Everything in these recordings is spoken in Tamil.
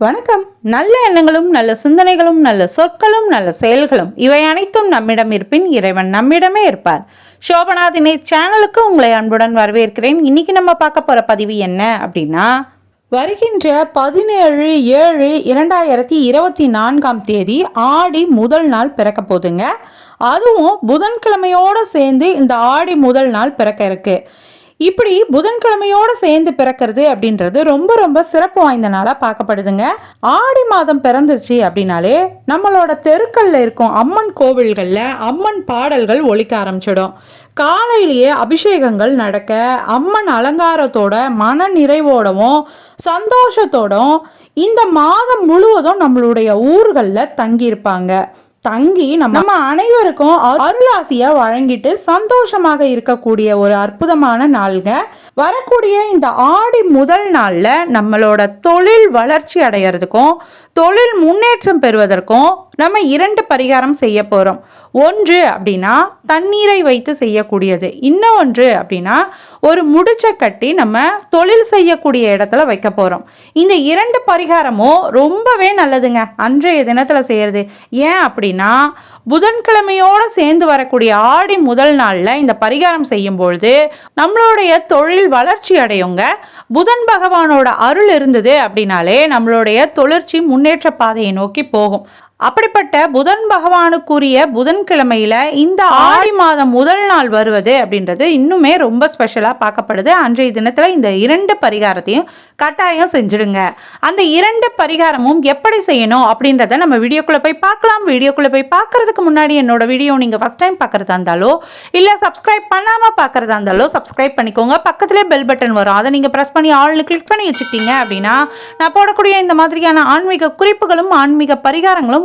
வணக்கம். நல்ல எண்ணங்களும் நல்ல சிந்தனைகளும் நல்ல சொற்களும் நல்ல செயல்களும் இவை அனைத்தும் நம்மிடம் இருப்பின் இறைவன் நம்மிடமே இருப்பார். சோபனா தினேஷ் சேனலுக்கு உங்களை அன்புடன் வரவேற்கிறேன். இன்னைக்கு நம்ம பார்க்க போற பதிவு என்ன அப்படின்னா வருகின்ற பதினேழு ஏழு இரண்டாயிரத்தி இருபத்தி நான்காம் தேதி ஆடி முதல் நாள் பிறக்க போகுதுங்க. அதுவும் புதன்கிழமையோடு சேர்ந்து இந்த ஆடி முதல் நாள் பிறக்க இருக்குது இப்படி புதன்கிழமையோட சேர்ந்து பிறக்கிறது அப்படின்றது ரொம்ப ரொம்ப சிறப்பு வாய்ந்த நாளா பார்க்கப்படுதுங்க. ஆடி மாதம் பிறந்துருச்சு அப்படின்னாலே நம்மளோட தெருக்கல்ல இருக்கும் அம்மன் கோவில்கள்ல அம்மன் பாடல்கள் ஒழிக்க ஆரம்பிச்சிடும். காலையிலேயே அபிஷேகங்கள் நடக்க அம்மன் அலங்காரத்தோட மன நிறைவோடவும் சந்தோஷத்தோடும் இந்த மாதம் முழுவதும் நம்மளுடைய ஊர்களில் தங்கியிருப்பாங்க. தங்கி நம்ம அனைவருக்கும் அருளாசிய வழங்கிட்டு சந்தோஷமாக இருக்கக்கூடிய ஒரு அற்புதமான நாள்ங்க. வரக்கூடிய இந்த ஆடி முதல் நாள்ல நம்மளோட தொழில் வளர்ச்சி அடையிறதுக்கும் தொழில் முன்னேற்றம் பெறுவதற்கும் நம்ம இரண்டு பரிகாரம் செய்ய போகிறோம் ஒன்று அப்படின்னா தண்ணீரை வைத்து செய்யக்கூடியது. இன்னொன்று அப்படின்னா ஒரு முடிச்ச கட்டி நம்ம தொழில் செய்யக்கூடிய இடத்துல வைக்க போகிறோம் இந்த இரண்டு பரிகாரமும் ரொம்பவே நல்லதுங்க. அன்றைய தினத்தில் செய்கிறது ஏன் அப்படின்னா புதன்கிழமையோடு சேர்ந்து வரக்கூடிய ஆடி முதல் நாளில் இந்த பரிகாரம் செய்யும் பொழுது நம்மளுடைய தொழில் வளர்ச்சி அடையுங்க. புதன் பகவானோட அருள் இருந்தது அப்படின்னாலே நம்மளுடைய தொழிற்சி முன்னேற்ற பாதையை நோக்கி போகும். அப்படிப்பட்ட புதன் பகவானுக்குரிய புதன்கிழமையில இந்த ஆடி மாதம் முதல் நாள் வருவது அப்படின்றது இன்னுமே ரொம்ப ஸ்பெஷலாக பார்க்கப்படுது. அன்றைய தினத்தில் இந்த இரண்டு பரிகாரத்தையும் கட்டாயம் செஞ்சுடுங்க. அந்த இரண்டு பரிகாரமும் எப்படி செய்யணும் அப்படின்றத நம்ம வீடியோக்குள்ளே போய் பார்க்கலாம். வீடியோக்குள்ளே போய் பார்க்கறதுக்கு முன்னாடி என்னோட வீடியோ நீங்கள் ஃபர்ஸ்ட் டைம் பார்க்குறதா இருந்தாலோ இல்லை சப்ஸ்கிரைப் பண்ணாமல் பார்க்குறதா இருந்தாலோ சப்ஸ்கிரைப் பண்ணிக்கோங்க. பக்கத்திலே பெல் பட்டன் வரும். அதை நீங்கள் ப்ரெஸ் பண்ணி ஆள்னு கிளிக் பண்ணி வச்சுக்கிட்டீங்க அப்படின்னா நான் போடக்கூடிய இந்த மாதிரியான ஆன்மீக குறிப்புகளும் ஆன்மீக பரிகாரங்களும்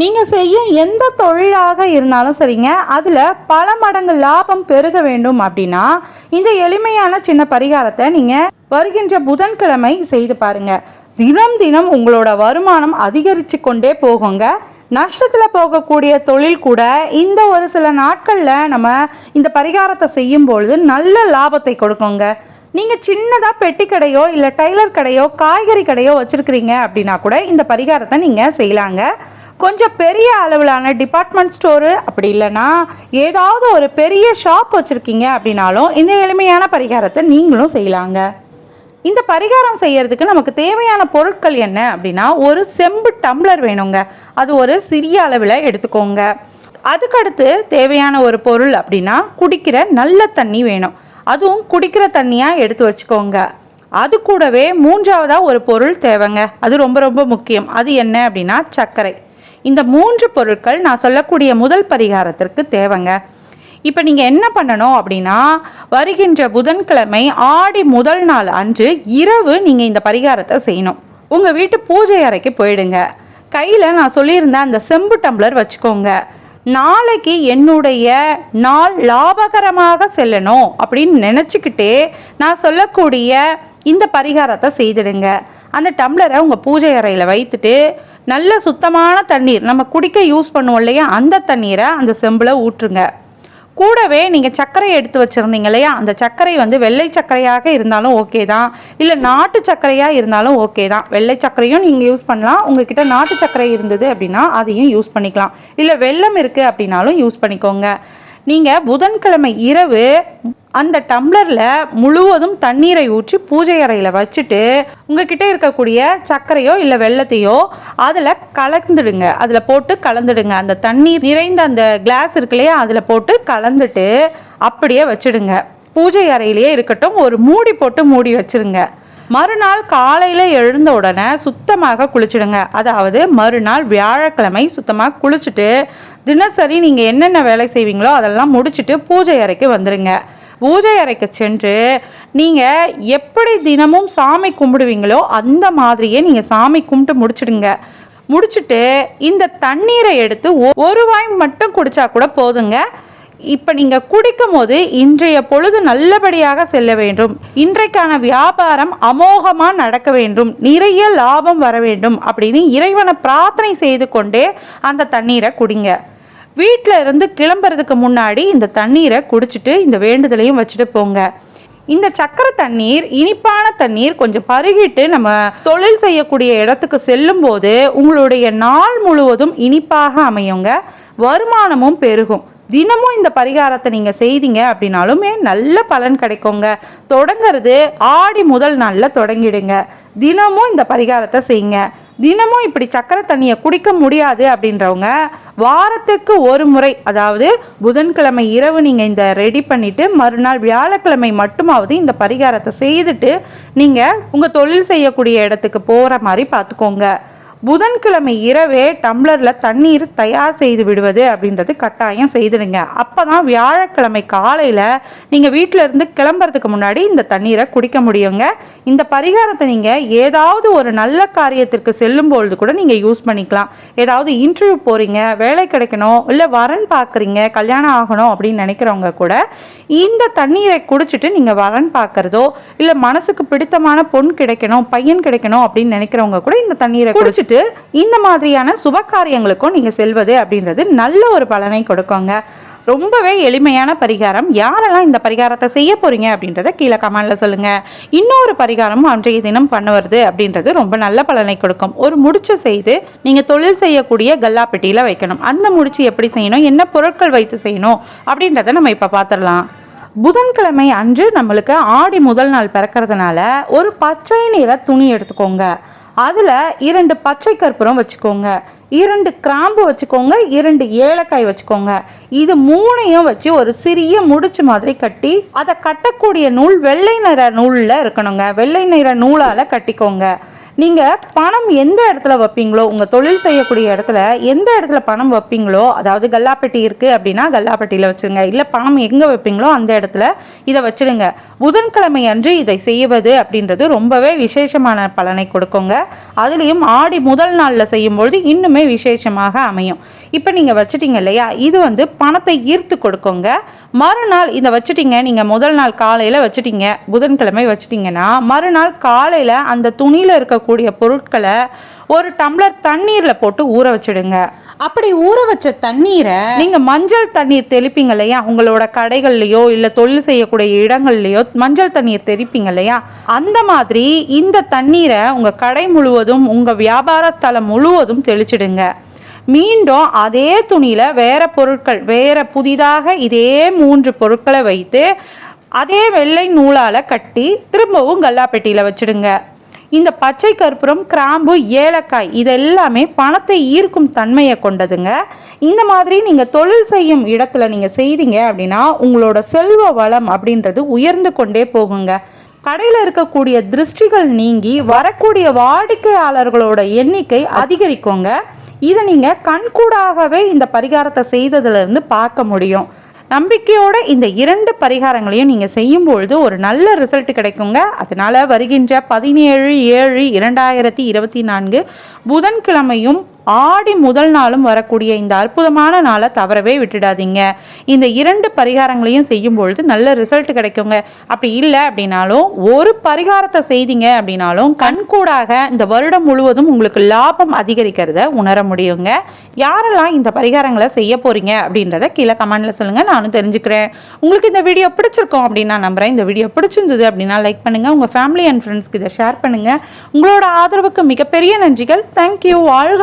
நீங்கள் செய்யும் எந்த தொழிலாக இருந்தாலும் சரிங்க. அதில் பல மடங்கு லாபம் பெருக வேண்டும் அப்படின்னா இந்த எளிமையான சின்ன பரிகாரத்தை நீங்கள் வருகின்ற புதன்கிழமை செய்து பாருங்க. தினம் தினம் உங்களோட வருமானம் அதிகரித்து கொண்டே போகுங்க. நஷ்டத்தில் போகக்கூடிய தொழில் கூட இந்த ஒரு சில நாட்களில் நம்ம இந்த பரிகாரத்தை செய்யும் பொழுது நல்ல லாபத்தை கொடுக்குங்க. நீங்கள் சின்னதாக பெட்டி கடையோ இல்லை டைலர் கடையோ காய்கறி கடையோ வச்சுருக்கிறீங்க அப்படின்னா கூட இந்த பரிகாரத்தை நீங்கள் செய்யலாங்க. கொஞ்சம் பெரிய அளவிலான டிபார்ட்மெண்ட் ஸ்டோரு அப்படி இல்லைன்னா ஏதாவது ஒரு பெரிய ஷாப் வச்சுருக்கீங்க அப்படின்னாலும் இந்த எளிமையான பரிகாரத்தை நீங்களும் செய்யலாங்க. இந்த பரிகாரம் செய்யறதுக்கு நமக்கு தேவையான பொருட்கள் என்ன அப்படின்னா ஒரு செம்பு டம்ளர் வேணுங்க. அது ஒரு சிறிய அளவில் எடுத்துக்கோங்க. அதுக்கடுத்து தேவையான ஒரு பொருள் அப்படின்னா குடிக்கிற நல்ல தண்ணி வேணும். அதுவும் குடிக்கிற தண்ணியாக எடுத்து வச்சுக்கோங்க. அது கூடவே மூன்றாவதாக ஒரு பொருள் தேவைங்க. அது ரொம்ப ரொம்ப முக்கியம். அது என்ன அப்படின்னா சர்க்கரை. இந்த மூன்று பொருட்கள் நான் சொல்லக்கூடிய முதல் பரிகாரத்திற்கு தேவைங்க. இப்போ நீங்கள் என்ன பண்ணணும் அப்படின்னா வருகின்ற புதன்கிழமை ஆடி முதல் நாள் அன்று இரவு நீங்கள் இந்த பரிகாரத்தை செய்யணும். உங்கள் வீட்டு பூஜை அறைக்கு போயிடுங்க. கையில் நான் சொல்லியிருந்த அந்த செம்பு டம்ளர் வச்சுக்கோங்க. நாளைக்கு என்னுடைய நாள் லாபகரமாக செல்லணும் அப்படின்னு நினச்சிக்கிட்டே நான் சொல்லக்கூடிய இந்த பரிகாரத்தை செய்திடுங்க. அந்த டம்ளரை உங்கள் பூஜை அறையில் வைத்துட்டு நல்ல சுத்தமான தண்ணீர் நம்ம குடிக்க யூஸ் பண்ணுவோம் இல்லையா? அந்த தண்ணீரை அந்த செம்பில் ஊற்றுங்க. கூடவே நீங்கள் சர்க்கரை எடுத்து வச்சுருந்தீங்க இல்லையா? அந்த சர்க்கரை வந்து வெள்ளை சர்க்கரையாக இருந்தாலும் ஓகே தான். இல்லை நாட்டு சர்க்கரையாக இருந்தாலும் ஓகே தான். வெள்ளை சர்க்கரையும் நீங்கள் யூஸ் பண்ணலாம். உங்ககிட்ட நாட்டு சர்க்கரை இருந்தது அப்படின்னா அதையும் யூஸ் பண்ணிக்கலாம். இல்லை வெள்ளம் இருக்குது அப்படின்னாலும் யூஸ் பண்ணிக்கோங்க. நீங்கள் புதன்கிழமை இரவு அந்த டம்ளரில் முழுவதும் தண்ணீரை ஊற்றி பூஜை அறையில் வச்சுட்டு உங்ககிட்ட இருக்கக்கூடிய சர்க்கரையோ இல்லை வெள்ளத்தையோ அதில் கலந்துடுங்க. அதில் போட்டு கலந்துடுங்க. அந்த தண்ணீர் நிறைந்த அந்த கிளாஸ் இருக்கு இல்லையா அதில் போட்டு கலந்துட்டு அப்படியே வச்சுடுங்க. பூஜை அறையிலேயே இருக்கட்டும் ஒரு மூடி போட்டு மூடி வச்சுருங்க மறுநாள் காலையில் எழுந்த உடனே சுத்தமாக குளிச்சுடுங்க. அதாவது மறுநாள் வியாழக்கிழமை சுத்தமாக குளிச்சுட்டு தினசரி நீங்கள் என்னென்ன வேலை செய்வீங்களோ அதெல்லாம் முடிச்சுட்டு பூஜை அறைக்கு வந்துடுங்க. பூஜை அறைக்கு சென்று நீங்கள் எப்படி தினமும் சாமி கும்பிடுவீங்களோ அந்த மாதிரியே நீங்கள் சாமி கும்பிட்டு முடிச்சிடுங்க. முடிச்சுட்டு இந்த தண்ணீரை எடுத்து ஒரு வாய் மட்டும் குடிச்சா கூட போதுங்க. இப்போ நீங்கள் குடிக்கும் போது இன்றைய பொழுது நல்லபடியாக செல்ல வேண்டும். இன்றைக்கான வியாபாரம் அமோகமாக நடக்க வேண்டும். நிறைய லாபம் வர வேண்டும் அப்படின்னு இறைவனை பிரார்த்தனை செய்து கொண்டே அந்த தண்ணீரை குடிங்க. வீட்டில் இருந்து கிளம்புறதுக்கு முன்னாடி இந்த தண்ணீரை குடிச்சிட்டு இந்த வேண்டுதலையும் வச்சுட்டு போங்க. இந்த சக்கரை தண்ணீர் இனிப்பான தண்ணீர் கொஞ்சம் பருகிட்டு நம்ம தொழில் செய்யக்கூடிய இடத்துக்கு செல்லும் போது உங்களுடைய நாள் முழுவதும் இனிப்பாக அமையுங்க. வருமானமும் பெருகும். தினமும் இந்த பரிகாரத்தை நீங்கள் செய்தீங்க அப்படின்னாலுமே நல்ல பலன் கிடைக்குங்க. தொடங்கிறது ஆடி முதல் நாளில் தொடங்கிடுங்க. தினமும் இந்த பரிகாரத்தை செய்யுங்க. தினமும் இப்படி சக்கரை தண்ணியை குடிக்க முடியாது அப்படின்றவங்க வாரத்துக்கு ஒரு முறை அதாவது புதன்கிழமை இரவு நீங்கள் இந்த ரெடி பண்ணிவிட்டு மறுநாள் வியாழக்கிழமை மட்டுமாவது இந்த பரிகாரத்தை செய்துட்டு நீங்கள் உங்கள் தொழில் செய்யக்கூடிய இடத்துக்கு போகிற மாதிரி பார்த்துக்கோங்க. புதன்கிழமை இரவே டம்ளரில் தண்ணீர் தயார் செய்து விடுவது அப்படின்றது கட்டாயம் செய்துடுங்க. அப்போ தான் வியாழக்கிழமை காலையில் நீங்கள் வீட்டில் இருந்து கிளம்புறதுக்கு முன்னாடி இந்த தண்ணீரை குடிக்க முடியுங்க. இந்த பரிகாரத்தை நீங்கள் ஏதாவது ஒரு நல்ல காரியத்திற்கு செல்லும் பொழுது கூட நீங்கள் யூஸ் பண்ணிக்கலாம். ஏதாவது இன்டர்வியூ போகிறீங்க வேலை கிடைக்கணும் இல்லை வரன் பார்க்குறீங்க கல்யாணம் ஆகணும் அப்படின்னு நினைக்கிறவங்க கூட இந்த தண்ணீரை குடிச்சிட்டு நீங்கள் வரன் பார்க்குறதோ இல்லை மனசுக்கு பிடித்தமான பொன் கிடைக்கணும் பையன் கிடைக்கணும் அப்படின்னு நினைக்கிறவங்க கூட இந்த தண்ணீரை குடிச்சிட்டு இந்த மாதிரியான சுப காரியங்களுக்கும் நீங்கள் செல்வது அப்படின்றது நல்ல ஒரு பலனை கொடுக்குங்க. ரொம்பவே எளிமையான பரிகாரம். யாரெல்லாம் இந்த பரிகாரத்தை செய்ய போகிறீங்க அப்படின்றத கீழே கமெண்ட்ல சொல்லுங்கள் இன்னொரு பரிகாரமும் அன்றைய தினம் பண்ண வருது அப்படின்றது ரொம்ப நல்ல பலனை கொடுக்கும். ஒரு முடிச்சு செய்து நீங்கள் தொழில் செய்யக்கூடிய கல்லா வைக்கணும். அந்த முடிச்சு எப்படி செய்யணும்? என்ன பொருட்கள் வைத்து செய்யணும்? அப்படின்றத நம்ம இப்போ பார்த்துடலாம் புதன்கிழமை அன்று நம்மளுக்கு ஆடி முதல் நாள் பிறக்கிறதுனால ஒரு பச்சை நிற துணி எடுத்துக்கோங்க. அதில் இரண்டு பச்சை கற்பூரம் வச்சுக்கோங்க. இரண்டு கிராம்பு வச்சுக்கோங்க இரண்டு ஏலக்காய் வச்சுக்கோங்க. இது மூணையும் வச்சு ஒரு சிறிய முடிச்சு மாதிரி கட்டி அதை கட்டக்கூடிய நூல் வெள்ளை நிற நூலில் இருக்கணுங்க. வெள்ளை நிற நூலால் கட்டிக்கோங்க. நீங்கள் பணம் எந்த இடத்துல வைப்பீங்களோ உங்கள் தொழில் செய்யக்கூடிய இடத்துல எந்த இடத்துல பணம் வைப்பீங்களோ அதாவது கல்லாப்பெட்டி இருக்குது அப்படின்னா கல்லாப்பட்டியில் வச்சுருங்க. இல்லை பணம் எங்கே வைப்பீங்களோ அந்த இடத்துல இதை வச்சுடுங்க. புதன்கிழமை அன்று இதை செய்வது அப்படின்றது ரொம்பவே விசேஷமான பலனை கொடுக்குங்க. அதுலேயும் ஆடி முதல் நாளில் செய்யும்பொழுது இன்னுமே விசேஷமாக அமையும். இப்போ நீங்கள் வச்சுட்டீங்க இல்லையா? இது வந்து பணத்தை ஈர்த்து கொடுக்குங்க. மறுநாள் இதை வச்சுட்டீங்க நீங்கள் முதல் நாள் காலையில் வச்சுட்டீங்க புதன்கிழமை வச்சுட்டிங்கன்னா மறுநாள் காலையில் அந்த துணியில் இருக்க இருக்கக்கூடிய பொருட்களை ஒரு டம்ளர் தண்ணீரில் போட்டு ஊற வச்சிடுங்க. அப்படி ஊற வச்ச தண்ணீரை நீங்க மஞ்சள் தண்ணீர் தெளிப்பீங்க இல்லையா? உங்களோட கடைகள்லயோ இல்ல தொழில் செய்யக்கூடிய இடங்கள்லயோ மஞ்சள் தண்ணீர் தெளிப்பீங்க இல்லையா? அந்த மாதிரி இந்த தண்ணீரை உங்க கடை முழுவதும் உங்க வியாபார ஸ்தலம் முழுவதும் தெளிச்சிடுங்க. மீண்டும் அதே துணியில வேற பொருட்கள் வேற புதிதாக இதே மூன்று பொருட்களை வைத்து அதே வெள்ளை நூலால கட்டி திரும்பவும் கல்லாப்பெட்டியில வச்சிடுங்க. இந்த பச்சை கற்பூரம் கிராம்பு ஏலக்காய் இது எல்லாமே பணத்தை ஈர்க்கும் தன்மையை கொண்டதுங்க. இந்த மாதிரி நீங்கள் தொழில் செய்யும் இடத்துல நீங்கள் செய்தீங்க அப்படின்னா உங்களோட செல்வ வளம் அப்படின்றது உயர்ந்து கொண்டே போகுங்க. கடையில் இருக்கக்கூடிய திருஷ்டிகள் நீங்கி வரக்கூடிய வாடிக்கையாளர்களோட எண்ணிக்கை அதிகரிக்குங்க. இதை நீங்கள் கண்கூடாகவே இந்த பரிகாரத்தை செய்ததுலேருந்து பார்க்க முடியும். நம்பிக்கையோட இந்த இரண்டு பரிகாரங்களையும் நீங்கள் செய்யும் பொழுது ஒரு நல்ல ரிசல்ட் கிடைக்குங்க. அதனால் வருகின்ற பதினேழு ஏழு இரண்டாயிரத்தி இருபத்தி நான்கு புதன்கிழமையும் ஆடி முதல் நாளும் வரக்கூடிய இந்த அற்புதமான நாளை தவறவே விட்டுடாதீங்க. இந்த இரண்டு பரிகாரங்களையும் செய்யும் பொழுது நல்ல ரிசல்ட் கிடைக்குங்க. அப்படி இல்லை அப்படின்னாலும் ஒரு பரிகாரத்தை செய்தீங்க அப்படின்னாலும் கண்கூடாக இந்த வருடம் முழுவதும் உங்களுக்கு லாபம் அதிகரிக்கிறத உணர முடியுங்க. யாரெல்லாம் இந்த பரிகாரங்களை செய்ய போறீங்க அப்படின்றத கீழே கமெண்ட்ல சொல்லுங்க நானும் தெரிஞ்சுக்கிறேன். உங்களுக்கு இந்த வீடியோ பிடிச்சிருக்கோம் அப்படின்னு நான் நம்புறேன். இந்த வீடியோ பிடிச்சிருந்தது அப்படின்னா லைக் பண்ணுங்க. உங்க ஃபேமிலி அண்ட் ஃப்ரெண்ட்ஸ்க்கு இதை ஷேர் பண்ணுங்க. உங்களோட ஆதரவுக்கு மிகப்பெரிய நன்றிகள். தேங்க்யூ வாழ்க